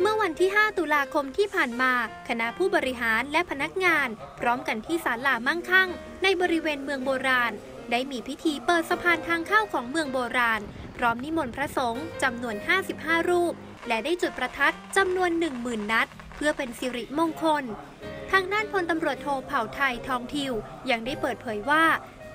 เมื่อวันที่ 5 ตุลาคมที่ผ่านมา คณะผู้บริหารและพนักงาน พร้อมกันที่ศาลามั่งคั่ง ในบริเวณเมืองโบราณ ได้มีพิธีเปิดสะพานทางเข้าของเมืองโบราณ พร้อมนิมนต์พระสงฆ์จำนวน 55 รูป และได้จุดประทัดจำนวน 10,000 นัด เพื่อเป็นสิริมงคล ทางด้านพลตำรวจโทเผ่าไทยทองทิว ยังได้เปิดเผยว่า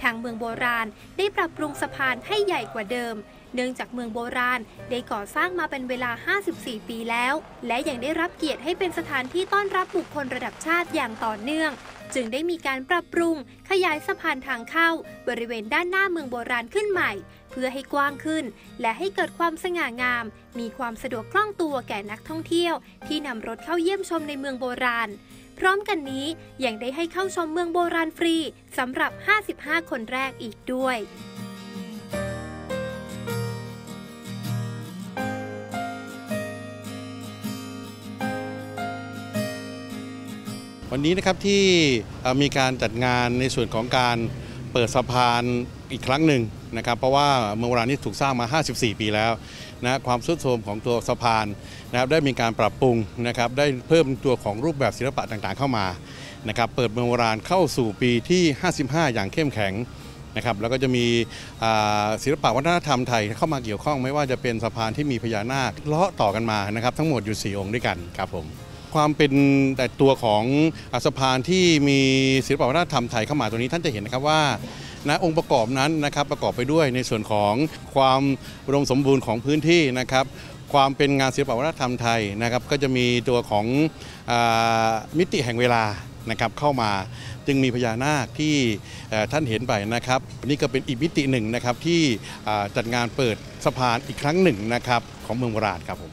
ทางเมืองโบราณได้ปรับปรุงสะพานให้ใหญ่กว่าเดิม เนื่องจากเมืองโบราณได้ก่อสร้างมาเป็นเวลา 54 ปีแล้ว และยังได้รับเกียรติให้เป็นสถานที่ต้อนรับบุคคลระดับชาติอย่างต่อเนื่อง จึงได้มีการปรับปรุง ขยายสะพานทางเข้า บริเวณด้านหน้าเมืองโบราณขึ้นใหม่ เพื่อให้กว้างขึ้น และให้เกิดความสง่างาม มีความสะดวกคล่องตัวแก่นักท่องเที่ยว ที่นำรถเข้าเยี่ยมชมในเมืองโบราณ พร้อมกันนี้ยังได้ให้เข้าชมเมืองโบราณฟรีสำหรับ 55 คนแรกอีกด้วยวันนี้นะครับที่มีการจัดงานในส่วนของการเปิดสะพาน อีกครั้งหนึ่งนะครับเพราะว่าเมืองโบราณนี้ถูกสร้างมา 54 ปีแล้วนะความสุดโทรมของตัวสะพานนะครับได้มีการปรับปรุงนะครับได้เพิ่มตัวของรูปแบบศิลปะต่างๆเข้ามานะครับเปิดเมืองโบราณเข้าสู่ปีที่ 55 อย่างเข้มแข็งนะครับแล้วก็จะมีศิลปะวัฒนธรรมไทยเข้ามาเกี่ยวข้องไม่ว่าจะเป็นสะพานที่มีพญานาคเลาะต่อกันมานะครับทั้งหมดอยู่ 4 องค์ด้วยกันครับผมความเป็นแต่ตัวของอสะพานที่มีศิลปวัฒนธรรมไทยเข้ามาตัวนี้ท่านจะเห็นนะครับว่า นะองค์ประกอบนั้นนะครับประกอบไปด้วยในส่วนของความอุดมสมบูรณ์ของพื้นที่นะครับ ความเป็นงานศิลปวัฒนธรรมไทยนะครับ ก็จะมีตัวของอมิติแห่งเวลานะครับเข้ามาจึงมีพญานาคที่ท่านเห็นไปนะครับนี่ก็เป็นอีกมิติหนึ่งนะครับที่จัดงานเปิดสะพานอีกครั้งหนึ่งนะครับของเมืองโบราณครับผม